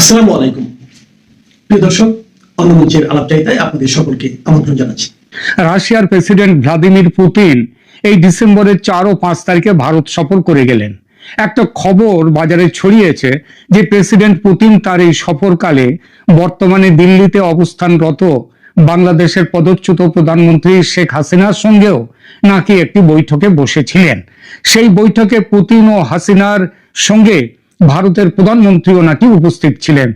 আসসালামু আলাইকুম। প্রিয় দর্শক অন্নমঞ্চের আলাপচারিতায় আপনাদের সকলকে আমন্ত্রণ জানাচ্ছি। রাশিয়ার প্রেসিডেন্ট ভ্লাদিমির পুতিন এই ডিসেম্বরের চার ও পাঁচ তারিখে ভারত সফর করে গেলেন। একটা খবর বাজারে ছড়িয়েছে যে প্রেসিডেন্ট পুতিন তার এই সফরকালে বর্তমানে দিল্লিতে অবস্থানরত বাংলাদেশের পদচ্যুত প্রধানমন্ত্রী শেখ হাসিনার সঙ্গেও নাকি একটি বৈঠকে বসেছিলেন। সেই বৈঠকে পুতিন ও হাসিনার সঙ্গে ভারতের প্রধানমন্ত্রীও নাকি উপস্থিত ছিলেন।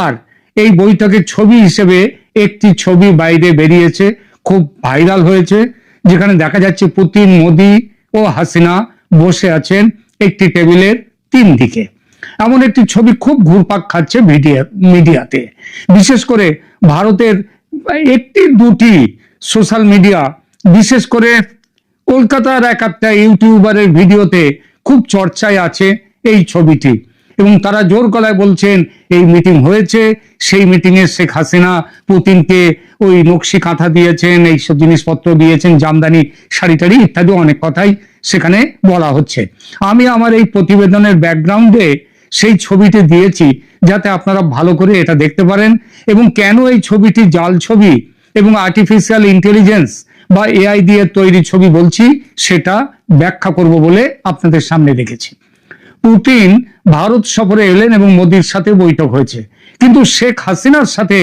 আর এই বৈঠকের ছবি হিসেবে একটি ছবি বাইরে বেরিয়েছে, খুব ভাইরাল হয়েছে, যেখানে দেখা যাচ্ছে পুতিন, মোদি ও হাসিনা বসে আছেন একটি টেবিলের তিন দিকে। এমন একটি ছবি খুব ঘুরপাক খাচ্ছে মিডিয়া মিডিয়াতে। বিশেষ করে ভারতের একটি দুটি সোশ্যাল মিডিয়া, বিশেষ করে কলকাতার এক একটা ইউটিউবারের ভিডিওতে খুব চর্চায় আছে এই ছবিটি। এবং তারা জোর গলায় বলছেন, এই মিটিং হয়েছে, সেই মিটিং এ শেখ হাসিনা পুতিনকে ওই নকশি কাঁথা দিয়েছেন, এইসব জিনিসপত্র দিয়েছেন, জামদানি, শাড়ি টাড়ি ইত্যাদি অনেক কথাই সেখানে বলা হচ্ছে। আমি আমার এই প্রতিবেদনের ব্যাকগ্রাউন্ডে সেই ছবিটি দিয়েছি, যাতে আপনারা ভালো করে এটা দেখতে পারেন এবং কেন এই ছবিটি জাল ছবি এবং আর্টিফিশিয়াল ইন্টেলিজেন্স বা এআই দিয়ে তৈরি ছবি বলছি, সেটা ব্যাখ্যা করব বলে আপনাদের সামনে রেখেছি। পুতিন ভারত সফরে এলেন এবং মোদির সাথে বৈঠক হয়েছে। কিন্তু শেখ হাসিনার সাথে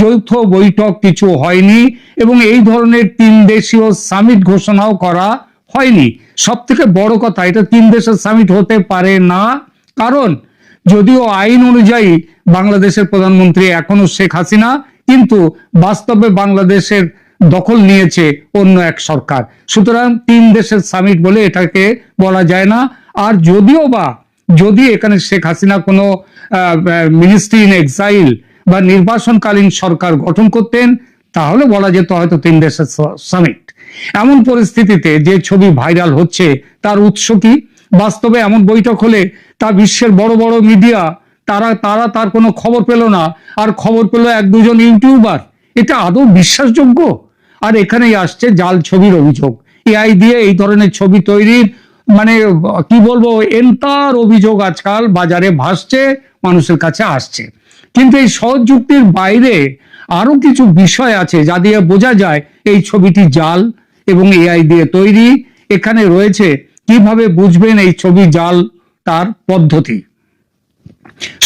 যৌথ বৈঠক কিছু হয়নি এবং এই ধরনের তিন দেশীয় সামিট ঘোষণাও করা হয়নি। সব থেকে বড় কথা, এটা তিন দেশের সামিট হতে পারে না। কারণ যদিও আইন অনুযায়ী বাংলাদেশের প্রধানমন্ত্রী এখনও শেখ হাসিনা, কিন্তু বাস্তবে বাংলাদেশের দখল নিয়েছে অন্য এক সরকার। সুতরাং তিন দেশের সামিট বলে এটাকে বলা যায় না। আর যদিও বা, যদি এখানে শেখ হাসিনা কোনো মিনিস্ট্রি ইন এক্সাইল বা নির্বাসনকালীন সরকার গঠন করতেন, তাহলে বলা যেত হয়তো তিন দেশের সামিট এমন পরিস্থিতিতে যে ছবি ভাইরাল হচ্ছে, তার উৎস কি? বাস্তবে এমন বৈঠক হলে তা বিশ্বের বড় বড় মিডিয়া তারা তারা তার কোনো খবর পেল না, আর খবর পেল এক দুজন ইউটিউবার। এটা আদৌ বিশ্বাসযোগ্য? আর এখানেই আসছে জাল ছবির অভিযোগ। এআই দিয়ে এই ধরনের ছবি তৈরির মানে কি বলব, এন্তার অভিযোগ আজকাল বাজারে ভাসছে, মানুষের কাছে আসছে। কিন্তু এই সহজ যুক্তির বাইরে আরও কিছু বিষয় আছে যা দিয়ে বোঝা যায় এই ছবিটি জাল এবং এআই দিয়ে তৈরি। এখানে রয়েছে কীভাবে বুঝবেন এই ছবি জাল তার পদ্ধতি।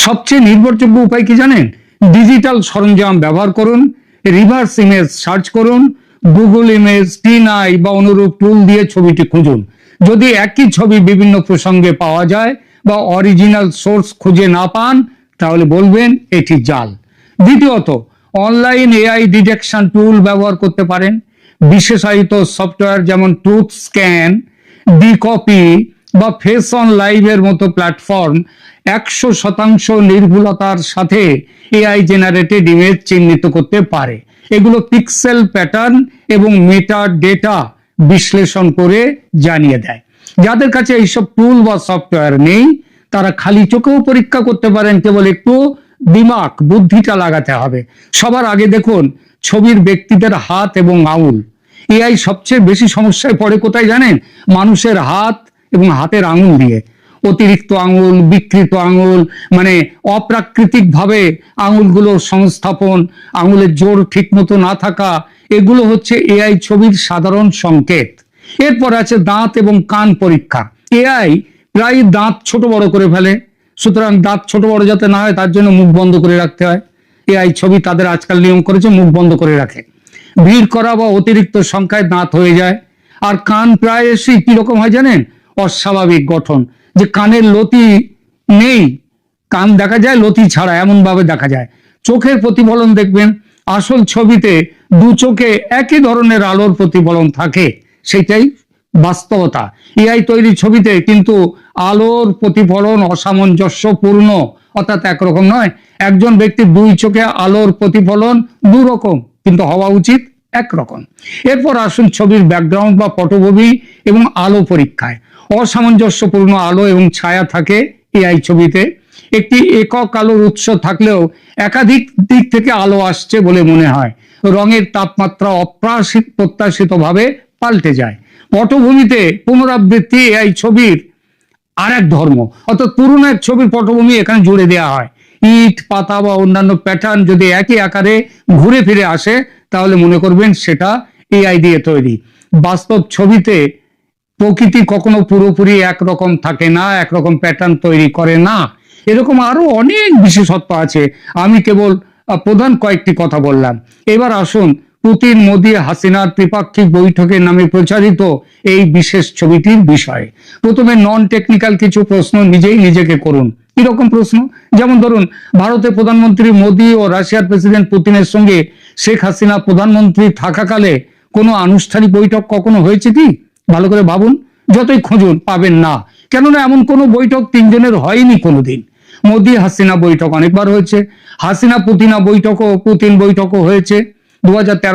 সবচেয়ে নির্ভরযোগ্য উপায় কি জানেন? ডিজিটাল সরঞ্জাম ব্যবহার করুন, রিভার্স ইমেজ সার্চ করুন, গুগল ইমেজ, টিন আই বা অনুরূপ টুল দিয়ে ছবিটি খুঁজুন। যদি একই ছবি বিভিন্ন প্রসঙ্গে পাওয়া যায় বা অরিজিনাল সোর্স খুঁজে না পান, তাহলে বলবেন এটি জাল। দ্বিতীয়ত অনলাইন এআই ডিটেকশন টুল ব্যবহার করতে পারেন। বিশেষায়িত সফটওয়্যার যেমন টুথ স্ক্যান ডিকপি বা ফেস অন লাইভের মতো প্ল্যাটফর্ম একশো শতাংশ নির্ভুলতার সাথে এআই জেনারেটেড ইমেজ চিহ্নিত করতে পারে। এগুলো পিক্সেল প্যাটার্ন এবং মেটা ডেটা বিশ্লেষণ করে জানিয়ে দেয়। যাদের কাছে এইসব টুল বা সফটওয়্যার নেই, তারা খালি চোখেও পরীক্ষা করতে পারেন, কেবল একটু দিমাক বুদ্ধিটা লাগাতে হবে। সবার আগে দেখুন, ছবির ব্যক্তিদের হাত এবং আঙুল। এআই সবচেয়ে বেশি সমস্যায় পড়ে কোথায় জানেন? মানুষের হাত এবং হাতের আঙুল দিয়ে। অতিরিক্ত আঙুল, বিকৃত আঙুল মানে অপ্রাকৃতিক ভাবে আঙুলগুলোর সংস্থাপন, আঙুলের জোর ঠিক মতো না থাকা, এগুলো হচ্ছে এআই ছবির সাধারণ সংকেত। এরপর আছে দাঁত এবং কান পরীক্ষা। এআই প্রায় দাঁত ছোট বড় করে ফেলে। সুতরাং দাঁত ছোট বড় যাতে না হয়, তার জন্য মুখ বন্ধ করে রাখতে হয়। এআই ছবি তাদের আজকাল নিয়ম করেছে মুখ বন্ধ করে রাখে। ভিড় করা বা অতিরিক্ত সংখ্যায় দাঁত হয়ে যায়। আর কান প্রায় এসে কীরকম হয় জানেন? অস্বাভাবিক গঠন। যে কানের লতি নেই, কান দেখা যায়, লতি ছাড়া এমন ভাবে দেখা যায়। চোখের প্রতিফলন দেখবেন, আসল ছবিতে দু চোখে একই ধরনের আলোর প্রতিফলন থাকে সেটাই বাস্তবতা। এআই তৈরি ছবিতে কিন্তু আলোর প্রতিফলন অসামঞ্জস্যপূর্ণ, অর্থাৎ একরকম নয়। একজন ব্যক্তির দুই চোখে আলোর প্রতিফলন দু রকম কিন্তু হওয়া উচিত একরকম। এরপর আসুন ছবির ব্যাকগ্রাউন্ড বা পটভূমি এবং আলো পরীক্ষায়। অসামঞ্জস্যপূর্ণ আলো এবং ছায়া থাকে এআই ছবিতে। একটি একক আলোর উৎস থাকলেও একাধিক দিক থেকে আলো আসছে বলে মনে হয়। রঙের তাপমাত্রা অপ্রাসিত, প্রত্যাশিতভাবে পাল্টে যায়। পটভূমিতে পুনরাবৃত্তি এআই ছবির আর এক ধর্ম। অর্থাৎ পুরনো এক ছবির পটভূমি এখানে জুড়ে দেওয়া হয়। ইট, পাতা বা অন্যান্য প্যাটার্ন যদি একই আকারে ঘুরে ফিরে আসে, তাহলে মনে করবেন সেটা এআই দিয়ে তৈরি। বাস্তব ছবিতে প্রকৃতি কখনো পুরোপুরি একরকম থাকে না, একরকম প্যাটার্ন তৈরি করে না। এরকম আরও অনেক বিশেষত্ব আছে। আমি কেবল প্রধান কয়েকটি কথা বললাম। এবার আসুন পুতিন মোদী হাসিনার ত্রিপাক্ষিক বৈঠকের নামে প্রচারিত এই বিশেষ ছবিটির বিষয়ে। প্রথমে নন টেকনিক্যাল কিছু প্রশ্ন নিজেই নিজেকে করুন। কীরকম প্রশ্ন? যেমন ধরুন ভারতের প্রধানমন্ত্রী মোদী ও রাশিয়ার প্রেসিডেন্ট পুতিনের সঙ্গে শেখ হাসিনা প্রধানমন্ত্রী থাকাকালে কোনো আনুষ্ঠানিক বৈঠক কখনো হয়েছে কি? ভালো করে ভাবুন, যতই খুঁজুন পাবেন না। কেননা এমন কোনো বৈঠক তিনজনের হয়নি কোনোদিন। মোদী হাসিনা বৈঠক অনেকবার হয়েছে। হাসিনা পুতিনা বৈঠকও, পুতিন বৈঠকও হয়েছে। দু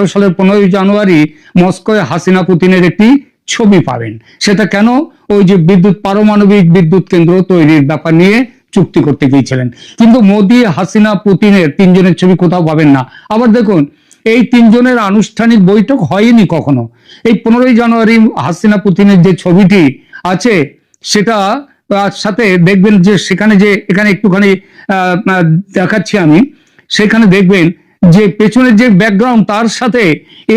সালের পনেরোই জানুয়ারি মস্কোয় হাসিনা পুতিনের একটি ছবি পাবেন। সেটা কেন? ওই যে বিদ্যুৎ, পারমাণবিক বিদ্যুৎ কেন্দ্র তৈরির ব্যাপার নিয়ে চুক্তি করতে গিয়েছিলেন। কিন্তু মোদী, হাসিনা, পুতিনের তিনজনের ছবি কোথাও পাবেন না। আবার দেখুন এই তিনজনের আনুষ্ঠানিক বৈঠক হয়নি কখনো। এই পনেরোই জানুয়ারি হাসিনা পুতিনের যে ছবিটি আছে, সেটা সাথে দেখবেন যে সেখানে যে, এখানে একটুখানি দেখাচ্ছি আমি। সেখানে দেখবেন যে পেছনের যে ব্যাকগ্রাউন্ড তার সাথে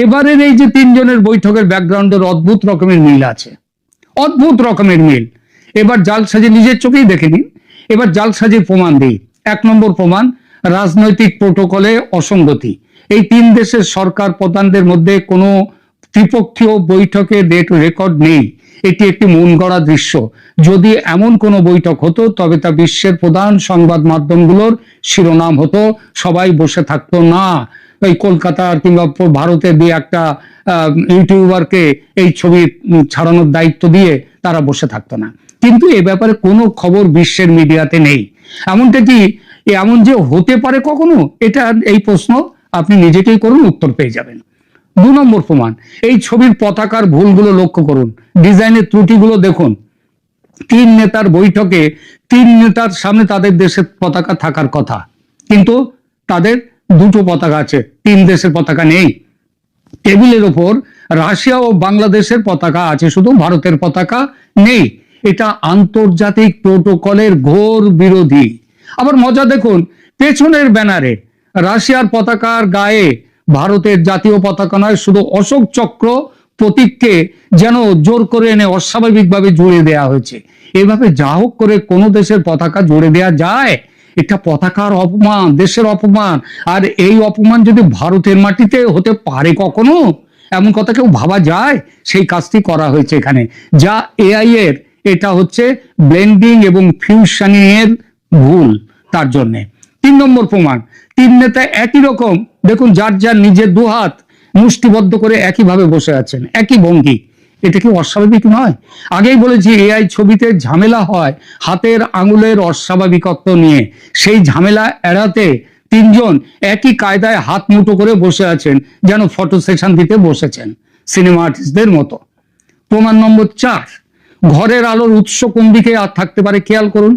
এবারের এই যে তিনজনের বৈঠকের ব্যাকগ্রাউন্ডের অদ্ভুত রকমের মিল আছে। অদ্ভুত রকমের মিল। এবার জাল সাজে নিজের চোখেই দেখে নিন। এবার জাল সাজের প্রমাণ দিই। এক নম্বর প্রমাণ রাজনৈতিক প্রোটোকলে অসঙ্গতি। এই তিন দেশের সরকার প্রধানদের মধ্যে কোনো ত্রিপক্ষীয় বৈঠকের ডেট রেকর্ড নেই। এটি একটি মন গড়া দৃশ্য। যদি এমন কোনো বৈঠক হতো, তবে তা বিশ্বের প্রধান সংবাদ মাধ্যমগুলোর শিরোনাম হতো। সবাই বসে থাকতো না। এই কলকাতার কিংবা ভারতের দিয়ে একটা ইউটিউবারকে এই ছবি ছাড়ানোর দায়িত্ব দিয়ে তারা বসে থাকতো না। কিন্তু এ ব্যাপারে কোনো খবর বিশ্বের মিডিয়াতে নেই। এমনটা কি এমন যে হতে পারে কখনো, এটা এই প্রশ্ন আপনি নিজেকেই করুন, উত্তর পেয়ে যাবেন। দু নম্বর প্রমাণ, এই ছবির পতাকার ভুলগুলো লক্ষ্য করুন। ডিজাইনের ত্রুটিগুলো দেখুন। তিন নেতার বৈঠকে তিন নেতার সামনে তাদের দেশের পতাকা থাকার কথা। কিন্তু তাদের দুটো পতাকা আছে, তিন দেশের পতাকা নেই। টেবিলের ওপর রাশিয়া ও বাংলাদেশের পতাকা আছে, শুধু ভারতের পতাকা নেই। এটা আন্তর্জাতিক প্রোটোকলের ঘোর বিরোধী। আবার মজা দেখুন, পেছনের ব্যানারে রাশিয়ার পতাকার গায়ে ভারতের জাতীয় পতাকা নয়, শুধু অশোক চক্র প্রতীককে যেন জোর করে এনে অস্বাভাবিকভাবে জুড়ে দেয়া হয়েছে। এভাবে যা হোক করে কোনো দেশের পতাকা জুড়ে দেয়া যায়, এটা পতাকার অপমান, দেশের অপমান। আর এই অপমান যদি ভারতের মাটিতে হতে পারে কখনো, এমন কথা কেউ ভাবা যায়? সেই কাজটি করা হয়েছে এখানে। যা এআই এর, এটা হচ্ছে ব্লেন্ডিং এবং ফিউশনিং এর ভুল। তার জন্যে। তিন নম্বর প্রমাণ, তিন নেতা একই রকম, দেখুন যার যার নিজের দুহাত মুষ্টিবদ্ধ করে একইভাবে বসে আছেন, একই ভঙ্গি। এটা কি অস্বাভাবিক নয়? আগেই বলেছি, এআই ছবিতে ঝামেলা হয় হাতের আঙুলের অস্বাভাবিকত্ব নিয়ে। সেই ঝামেলা এড়াতে তিনজন একই কায়দায় হাত মুঠো করে বসে আছেন, যেন ফটো সেশন দিতে বসেছেন সিনেমা আর্টিস্টদের মতো। প্রমাণ নম্বর চার, ঘরের আলোর উৎস কোন দিকে আর থাকতে পারে খেয়াল করুন।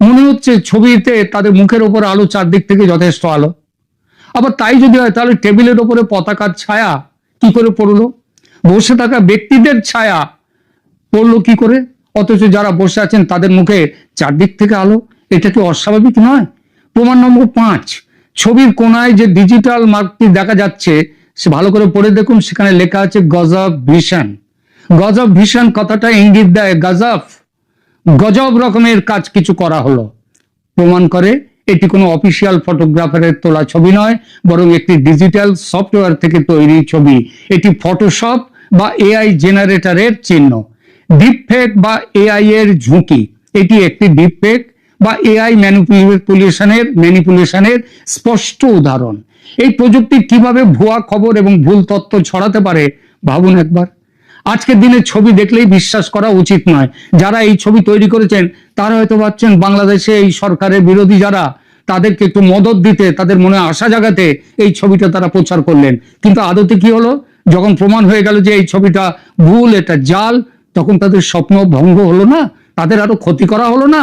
মনে হচ্ছে ছবিতে তাদের মুখের ওপর আলো চারদিক থেকে যথেষ্ট আলো। আবার তাই যদি হয়, তাহলে টেবিলের ওপরে পতাকার ছায়া কি করে পড়ল? বসে থাকা ব্যক্তিদের ছায়া পড়ল কি করে? অথচ যারা বসে আছেন, তাদের মুখে চারদিক থেকে আলো। এটা কি অস্বাভাবিক নয়? প্রমাণ নম্বর পাঁচ, ছবির কোনায় যে ডিজিটাল মার্কটি দেখা যাচ্ছে, সে ভালো করে পড়ে দেখুন। সেখানে লেখা আছে গজব ভিশন গজব ভিশন কথাটা ইঙ্গিত দেয়। গজব গজব রকমের কাজ কিছু করা হলো। প্রমাণ করে, এটি কোনো অফিসিয়াল ফটোগ্রাফারের তোলা ছবি নয়, বরং একটি ডিজিটাল সফটওয়্যার থেকে তৈরি ছবি। এটি ফটোশপ বা এআই জেনারেটরের চিহ্ন। ডিপফেক বা এআই এর ঝুঁকি। এটি একটি ডিপফেক বা এআই ম্যানিপুলেশনের ম্যানিপুলেশনের স্পষ্ট উদাহরণ। এই প্রযুক্তি কীভাবে ভুয়া খবর এবং ভুল তথ্য ছড়াতে পারে, ভাবুন একবার। আজকের দিনের ছবি দেখলেই বিশ্বাস করা উচিত নয়। যারা এই ছবি তৈরি করেছেন, তারা হয়তো ভাবছেন, বাংলাদেশে এই সরকারের বিরোধী যারা, তাদেরকে একটু মদত দিতে, তাদের মনে আশা জাগাতে এই ছবিটা তারা প্রচার করলেন। কিন্তু আদতে কি হলো? যখন প্রমাণ হয়ে গেল যে এই ছবিটা ভুল, এটা জাল, তখন তাদের স্বপ্ন ভঙ্গ হলো না? তাদের আরও ক্ষতি করা হলো না?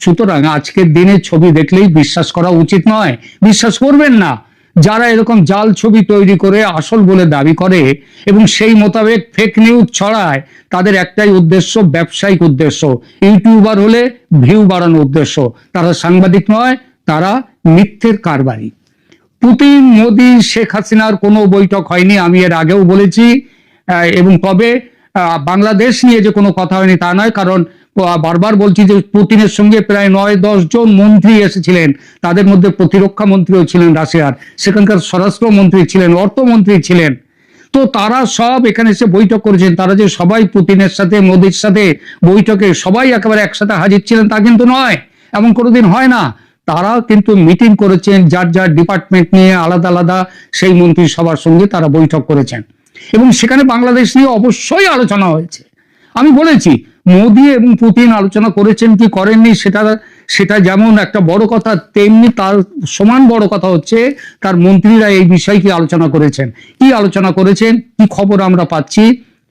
সুতরাং আজকের দিনে ছবি দেখলেই বিশ্বাস করা উচিত নয়। বিশ্বাস করবেন না। যারা এরকম জাল ছবি তৈরি করে আসল বলে দাবি করে এবং সেই মোতাবেক ফেক নিউজ ছড়ায়, তাদের একটাই উদ্দেশ্য, ব্যবসায়িক উদ্দেশ্য। ইউটিউবার হলে ভিউ বাড়ানোর উদ্দেশ্য। তারা সাংবাদিক নয়, তারা মিথ্যের কারবারি। পুতিন, মোদি, শেখ হাসিনার কোনো বৈঠক হয়নি, আমি এর আগেও বলেছি। এবং তবে বাংলাদেশ নিয়ে যে কোনো কথা হয়নি তা নয়, কারণ বারবার বলছি যে পুতিনের সঙ্গে প্রায় নয়, দশ জন মন্ত্রী এসেছিলেন। তাদের মধ্যে প্রতিরক্ষা মন্ত্রীও ছিলেন রাশিয়ার। সেখানকার স্বরাষ্ট্রমন্ত্রী ছিলেন, অর্থমন্ত্রী ছিলেন। তো তারা সব এখানে এসে বৈঠক করেছেন। তারা যে সবাই পুতিনের সাথে, মোদির সাথে বৈঠকে সবাই একেবারে একসাথে হাজির ছিলেন তা কিন্তু নয়, এমন কোনোদিন হয় না। তারা কিন্তু মিটিং করেছেন, যার যার ডিপার্টমেন্ট নিয়ে আলাদা আলাদা সেই মন্ত্রী সবার সঙ্গে তারা বৈঠক করেছেন। এবং সেখানে বাংলাদেশ নিয়ে অবশ্যই আলোচনা হয়েছে। আমি বলেছি মোদি এবং পুতিন আলোচনা করেছেন কি করেননি সেটা সেটা যেমন একটা বড় কথা, তেমনি তার সমান বড় কথা হচ্ছে তার মন্ত্রীরা এই বিষয়ে কি আলোচনা করেছেন। কি আলোচনা করেছেন, কি খবর আমরা পাচ্ছি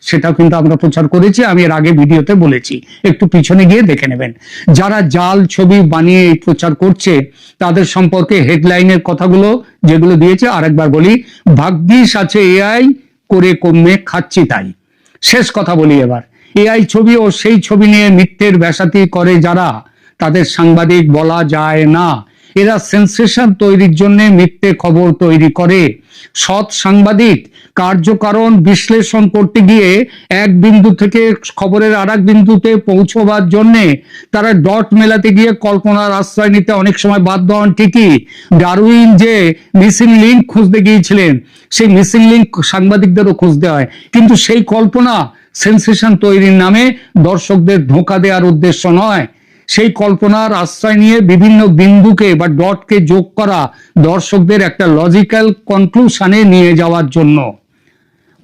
সেটা কিন্তু আমরা প্রচার করেছি, আমি এর আগে ভিডিওতে বলেছি। একটু পিছনে গিয়ে দেখে নেবেন। যারা জাল ছবি বানিয়ে প্রচার করছে, তাদের সম্পর্কে হেডলাইনের কথাগুলো যেগুলো দিয়েছে, আরেকবার বলি, ভাগ্যিস আছে এআই, করে কমে খাচ্ছি তাই। শেষ কথা বলি এবার। এআই ছবি ও সেই ছবি নিয়ে মিথ্যের ব্যাসাতি করে যারা, তাদের সাংবাদিক বলা যায় না। এরা সেন্সেশন তৈরির জন্য মিথ্যে খবর তৈরি করে। সৎ সাংবাদিক, কার্যকারণ বিশ্লেষণ করতে গিয়ে এক বিন্দু থেকে খবরের আর বিন্দুতে পৌঁছবার জন্য তারা ডট মেলাতে গিয়ে কল্পনার আশ্রয় নিতে অনেক সময় বাধ্য হন। ঠিকই ডারউইন যে মিসিং লিঙ্ক খুঁজতে গিয়েছিলেন, সেই মিসিং লিঙ্ক সাংবাদিকদেরও খুঁজতে হয়। কিন্তু সেই কল্পনা সেন্সেশন তৈরির নামে দর্শকদের ধোঁকা দেওয়ার উদ্দেশ্য নয়। সেই কল্পনার আশ্রয় নিয়ে বিভিন্ন বিন্দুকে বা ডটকে যোগ করা দর্শকদের একটা লজিক্যাল কনক্লুশনে নিয়ে যাওয়ার জন্য।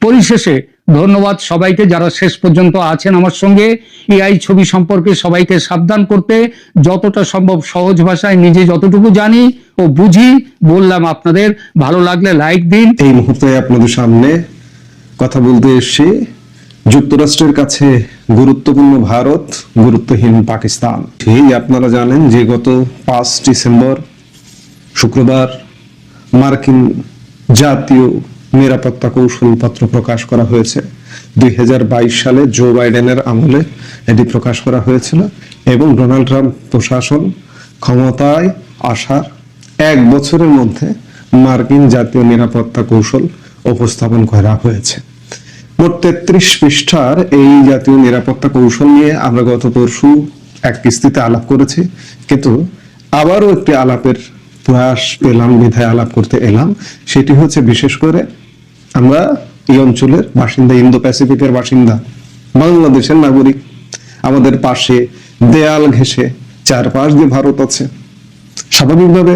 পরিশেষে ধন্যবাদ সবাইকে যারা শেষ পর্যন্ত আছেন আমার সঙ্গে। এআই ছবি সম্পর্কে সবাইকে সাবধান করতে, যতটা সম্ভব সহজ ভাষায় নিজে যতটুকু জানি ও বুঝি, বললাম আপনাদের। ভালো লাগলে লাইক দিন। এই মুহূর্তে আপনাদের সামনে কথা বলতে এসেছি। যুক্তরাষ্ট্রের কাছে গুরুত্বপূর্ণ ভারত, গুরুত্বহীন পাকিস্তান। এই আপনারা জানেন যে গত পাঁচ ডিসেম্বর, শুক্রবার মার্কিন জাতীয় নিরাপত্তা কৌশলপত্র প্রকাশ করা হয়েছে। দুই হাজার বাইশ সালে জো বাইডেনের আমলে এটি প্রকাশ করা হয়েছিল এবং ডোনাল্ড ট্রাম্প প্রশাসন ক্ষমতায় আসার এক বছরের মধ্যে মার্কিন জাতীয় নিরাপত্তা কৌশল উপস্থাপন করা হয়েছে। মোট তেত্রিশ পৃষ্ঠার এই জাতীয় নিরাপত্তা কৌশল নিয়ে আমরা গত পরশু এক কিস্তিতে আলাপ করেছি। কিন্তু আবারও একটি আলাপের প্রয়াস পেলাম বিধায় আলাপ করতে এলাম। সেটি হচ্ছে বিশেষ করে আমরা এই অঞ্চলের বাসিন্দা ইন্দো প্যাসিফিকের বাসিন্দা, বাংলাদেশের নাগরিক। আমাদের পাশে দেয়াল ঘেঁষে চারপাশ দিয়ে ভারত আছে। স্বাভাবিকভাবে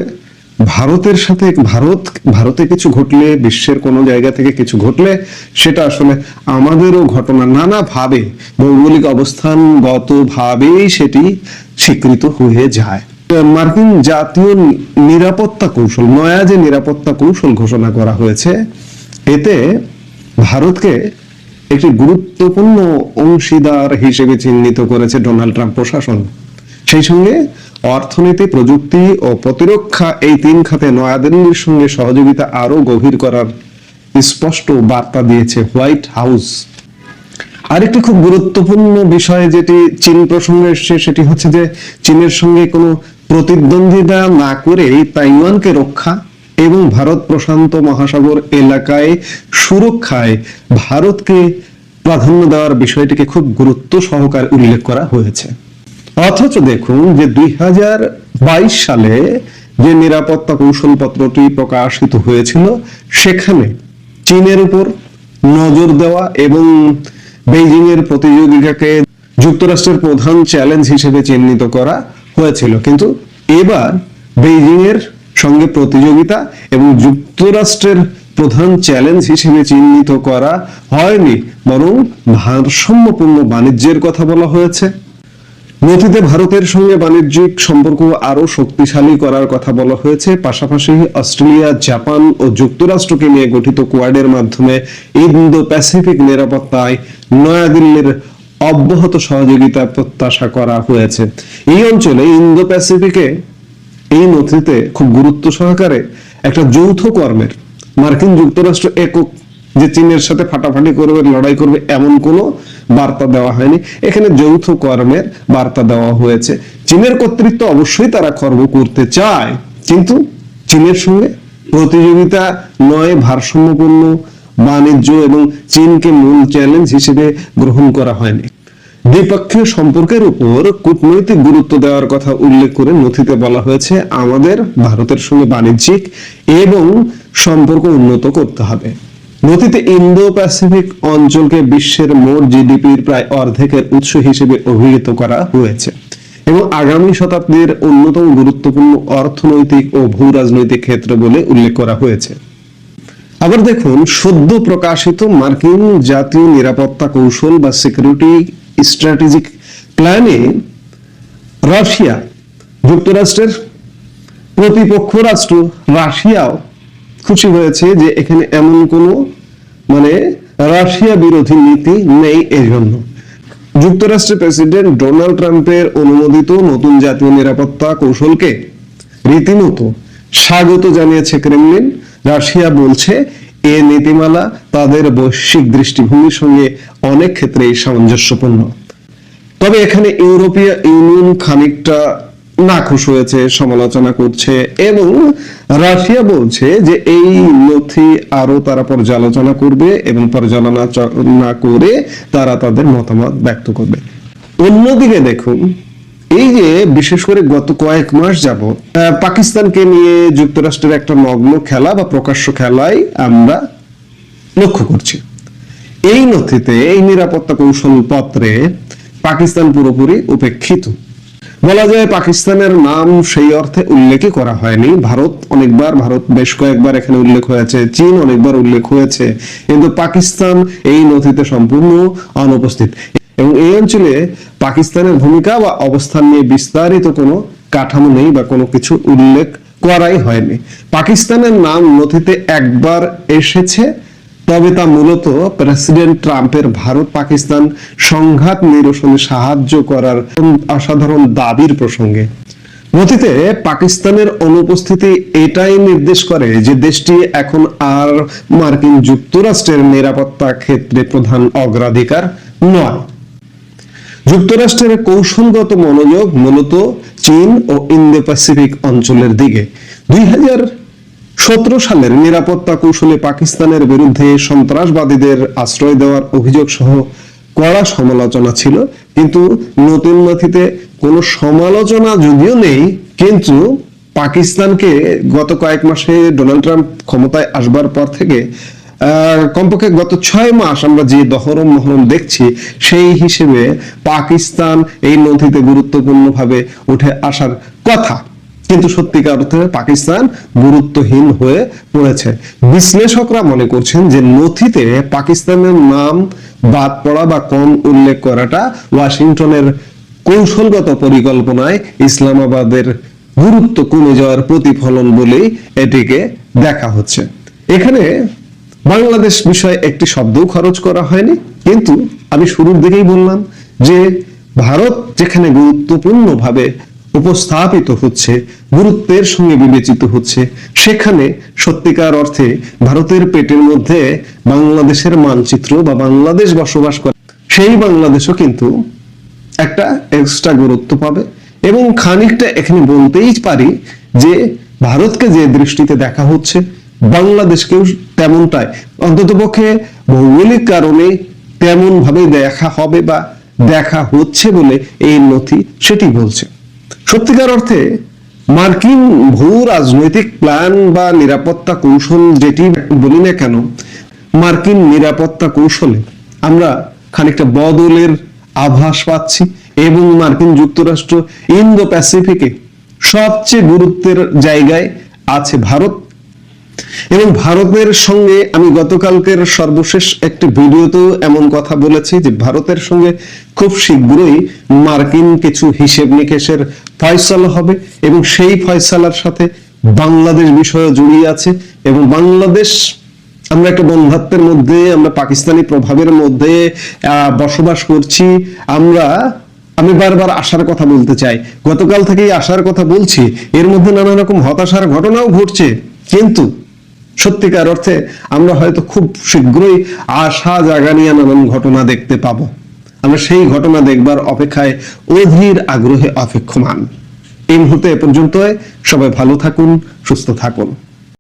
ভারতের সাথে ভারত, ভারতে কিছু ঘটলে, বিশ্বের কোনো জায়গা থেকে কিছু ঘটলে, সেটা আসলে আমাদেরও ঘটনা নানাভাবে, ভৌগোলিক অবস্থানগতভাবেই সেটি স্বীকৃত হয়ে যায়। মার্কিন জাতীয় নিরাপত্তা কৌশল, নয়া যে নিরাপত্তা কৌশল ঘোষণা করা হয়েছে, এতে ভারতকে একটি গুরুত্বপূর্ণ অংশীদার হিসেবে চিহ্নিত করেছে ডোনাল্ড ট্রাম্প প্রশাসন। সেই সঙ্গে অর্থনীতি, প্রযুক্তি ও প্রতিরক্ষা এই তিন খাতে নয়াদিল্লির সঙ্গে সহযোগিতা আরও গভীর করার স্পষ্ট বার্তা দিয়েছে হোয়াইট হাউস। আরেকটি খুব গুরুত্বপূর্ণ বিষয় যেটি চীন প্রসঙ্গে এসছে সেটি হচ্ছে যে চীনের সঙ্গে কোনো প্রতিদ্বন্দ্বিতা না করে তাইওয়ানকে রক্ষা এবং ভারত প্রশান্ত মহাসাগর এলাকায় সুরক্ষায় ভারতকে প্রাধান্য দেওয়ার বিষয়টিকে খুব গুরুত্ব সহকারে উল্লেখ করা হয়েছে। অথচ দেখুন যে দুই হাজার বাইশ সালে যে নিরাপত্তা কৌশলপত্রটি প্রকাশিত হয়েছিল, সেখানে চীনের উপর নজর দেওয়া এবং বেইজিং এর প্রতিযোগিতাকে যুক্তরাষ্ট্রের প্রধান চ্যালেঞ্জ হিসেবে চিহ্নিত করা হয়েছিল। কিন্তু এবার বেইজিং এর সঙ্গে প্রতিযোগিতা এবং যুক্তরাষ্ট্রের প্রধান চ্যালেঞ্জ হিসেবে চিহ্নিত করা হয়নি, বরং ভারসাম্যপূর্ণ বাণিজ্যের কথা বলা হয়েছে। নথিতে ভারতের সঙ্গে বাণিজ্যিক সম্পর্ক আরও শক্তিশালী করার কথা বলা হয়েছে। পাশাপাশি অস্ট্রেলিয়া, জাপান ও যুক্তরাষ্ট্রকে নিয়ে গঠিত কোয়াডের মাধ্যমে ইন্দো প্যাসিফিক নিরাপত্তায় নয়াদিল্লির অব্যাহত সহযোগিতা প্রত্যাশা করা হয়েছে। এই অঞ্চলে ইন্দো প্যাসিফিকে এই নথিতে খুব গুরুত্ব সহকারে একটা যৌথ কর্মের মার্কিন যুক্তরাষ্ট্র একক যে চীনের সাথে ফাটাফাটি করবে, লড়াই করবে, এমন কোনো বার্তা দেওয়া হয়নি। এখানে যৌথ কর্মের বার্তা দেওয়া হয়েছে। চীনের কর্তৃত্ব অবশ্যই তারা খর্ব করতে চায়। কিন্তু চীনের সঙ্গে প্রতিযোগিতা নয়, ভারসাম্যপূর্ণ, বাণিজ্য এবং চীনকে মূল চ্যালেঞ্জ হিসেবে গ্রহণ করা হয়নি। দ্বিপক্ষীয় সম্পর্কের উপর কূটনৈতিক গুরুত্ব দেওয়ার কথা উল্লেখ করে নথিতে বলা হয়েছে, আমাদের, ভারতের সঙ্গে বাণিজ্যিক এবং সম্পর্ক উন্নত করতে হবে। নথিতে ইন্দো প্যাসিফিক অঞ্চলকে বিশ্বের মোট জিডিপির প্রায় অর্ধেকের উৎস হিসেবে অভিহিত করা হয়েছে এবং আগামী শতাব্দীর অন্যতম গুরুত্বপূর্ণ অর্থনৈতিক ও ভূ রাজনৈতিক ক্ষেত্র বলে উল্লেখ করা হয়েছে। আবার দেখুন, সদ্য প্রকাশিত মার্কিন জাতীয় নিরাপত্তা কৌশল বা সিকিউরিটি স্ট্র্যাটেজিক প্ল্যানে রাশিয়া, যুক্তরাষ্ট্রের প্রতিপক্ষ রাষ্ট্র রাশিয়াও খুশি হয়েছে যে এখানে এমন কোনো মানে রাশিয়া বিরোধী নীতি নেই এজন্য। যুক্তরাষ্ট্রের প্রেসিডেন্ট ডোনাল্ড ট্রাম্পের অনুমোদিত নতুন জাতীয় নিরাপত্তা কৌশলকে রীতিমতো স্বাগত জানিয়েছে ক্রেমলিন। রাশিয়া বলছে, এ নীতিমালা তাদের বৈশ্বিক দৃষ্টিভঙ্গির সঙ্গে অনেক ক্ষেত্রেই সামঞ্জস্যপূর্ণ। তবে এখানে ইউরোপীয় ইউনিয়ন খানিকটা নাখুশ হয়েছে, সমালোচনা করছে এবং রাশিয়া বলছে যে এই নথি আরও তারা পর্যালোচনা করবে এবং পর্যালোচনা করে তারা তাদের মতামত ব্যক্ত করবে। অন্যদিকে দেখুন, এই যে বিশেষ করে গত কয়েক মাস যাব পাকিস্তানকে নিয়ে যুক্তরাষ্ট্রের একটা নগ্ন খেলা বা প্রকাশ্য খেলায় আমরা লক্ষ্য করছি। এই নথিতে এই নিরাপত্তা কৌশল পত্রে পাকিস্তান পুরোপুরি উপেক্ষিত। বলা যায় পাকিস্তানের নাম সেই অর্থে উল্লেখই করা হয়নি। ভারত অনেকবার, ভারত বেশ কয়েকবার এখানে উল্লেখ হয়েছে, চীন অনেকবার উল্লেখ হয়েছে, কিন্তু পাকিস্তান এই নথিতে সম্পূর্ণ অনুপস্থিত। এবং এই অঞ্চলে পাকিস্তানের ভূমিকা বা অবস্থান নিয়ে বিস্তারিত কোনো কাঠামো নেই বা কোনো কিছু উল্লেখ করাই হয়নি। পাকিস্তানের নাম নথিতে একবার এসেছে তবে তা মূলত প্রেসিডেন্ট ট্রাম্পের ভারত পাকিস্তান সংঘাত নিরসনে সাহায্য করার অসাধারণ দাবির প্রসঙ্গে। নথিতে পাকিস্তানের অনুপস্থিতি এটাই নির্দেশ করে যে দেশটি এখন আর মার্কিন যুক্তরাষ্ট্রের নিরাপত্তা ক্ষেত্রে প্রধান অগ্রাধিকার নয়। যুক্তরাষ্ট্রের কৌশলগত মনোযোগ মূলত চীন ও ইন্দো প্যাসিফিক অঞ্চলের দিকে। দুই হাজার সতেরো সালের নিরাপত্তা কৌশলে পাকিস্তানের বিরুদ্ধে সন্ত্রাসবাদীদের আশ্রয় দেওয়ার অভিযোগ সহ কড়া সমালোচনা ছিল, কিন্তু নতুন নথিতে কোনো সমালোচনা যদিও নেই, কিন্তু পাকিস্তানকে গত কয়েক মাসে ডোনাল্ড ট্রাম্প ক্ষমতায় আসবার পর থেকে কমপক্ষে গত ছয় মাস আমরা যে দহরম মহরম দেখছি, সেই হিসেবে পাকিস্তান এই নথিতে গুরুত্বপূর্ণভাবে উঠে আসার কথা। কিন্তু সত্যিকার অর্থে পাকিস্তান গুরুত্বহীন হয়ে পড়েছে। বিশ্লেষকরা মনে করছেন যে নথিতে পাকিস্তানের নাম বাদ পড়া বা কম উল্লেখ করাটা ওয়াশিংটনের কৌশলগত পরিকল্পনায় ইসলামাবাদের গুরুত্ব কমে যাওয়ার প্রতিফলন বলেই এটিকে দেখা হচ্ছে। এখানে বাংলাদেশ বিষয়ে একটি শব্দও খরচ করা হয়নি, কিন্তু আমি শুরুর দিকেই বললাম যে ভারত যেখানে গুরুত্বপূর্ণভাবে উপস্থাপিত হচ্ছে, গুরুত্বের সঙ্গে বিবেচিত হচ্ছে। সেখানে সত্যিকার অর্থে ভারতের পেটের মধ্যে বাংলাদেশের মানচিত্র বা বাংলাদেশ বসবাস করে, সেই বাংলাদেশও কিন্তু একটা এক্সট্রা গুরুত্ব পাবে এবং খানিকটা এখানে বলতেই পারি যে ভারতকে যে দৃষ্টিতে দেখা হচ্ছে, বাংলাদেশকেও তেমনটাই। অন্ততপক্ষে ভৌগোলিক কারণে তেমন ভাবে দেখা হবে বা দেখা হচ্ছে বলে এই নথি সেটি বলছে। সত্যিকার অর্থে, মার্কিন ভূ রাজনৈতিক প্ল্যান বা নিরাপত্তা কৌশল যেটি বলি না কেন, মার্কিন নিরাপত্তা কৌশলে আমরা খানিকটা বদলের আভাস পাচ্ছি এবং মার্কিন যুক্তরাষ্ট্র ইন্দো প্যাসিফিকে সবচেয়ে গুরুত্বের জায়গায় আছে ভারত। এবং ভারতের সঙ্গে আমি গতকালকের সর্বশেষ একটি ভিডিওতেও এমন কথা বলেছি যে ভারতের সঙ্গে খুব শীঘ্রই মার্কিন কিছু হিসেব নিকেশের ফয়সালা হবে এবং সেই ফয়সালার সাথে বাংলাদেশ বিষয় জড়িয়ে আছে এবং বাংলাদেশ, আমরা একটা বন্ধাত্বের মধ্যে, আমরা পাকিস্তানি প্রভাবের মধ্যে বসবাস করছি। আমরা, আমি বারবার আশার কথা বলতে চাই। গতকাল থেকেই আশার কথা বলছি। এর মধ্যে নানা রকম হতাশার ঘটনাও ঘটছে। কিন্তু সত্যিকার অর্থে আমরা হয়তো খুব শীঘ্রই আশা জাগানিয়া নানান ঘটনা দেখতে পাব। আমরা সেই ঘটনা দেখবার অপেক্ষায় অধীর আগ্রহে অপেক্ষমান। এই মুহূর্তে এ পর্যন্ত সবাই ভালো থাকুন, সুস্থ থাকুন।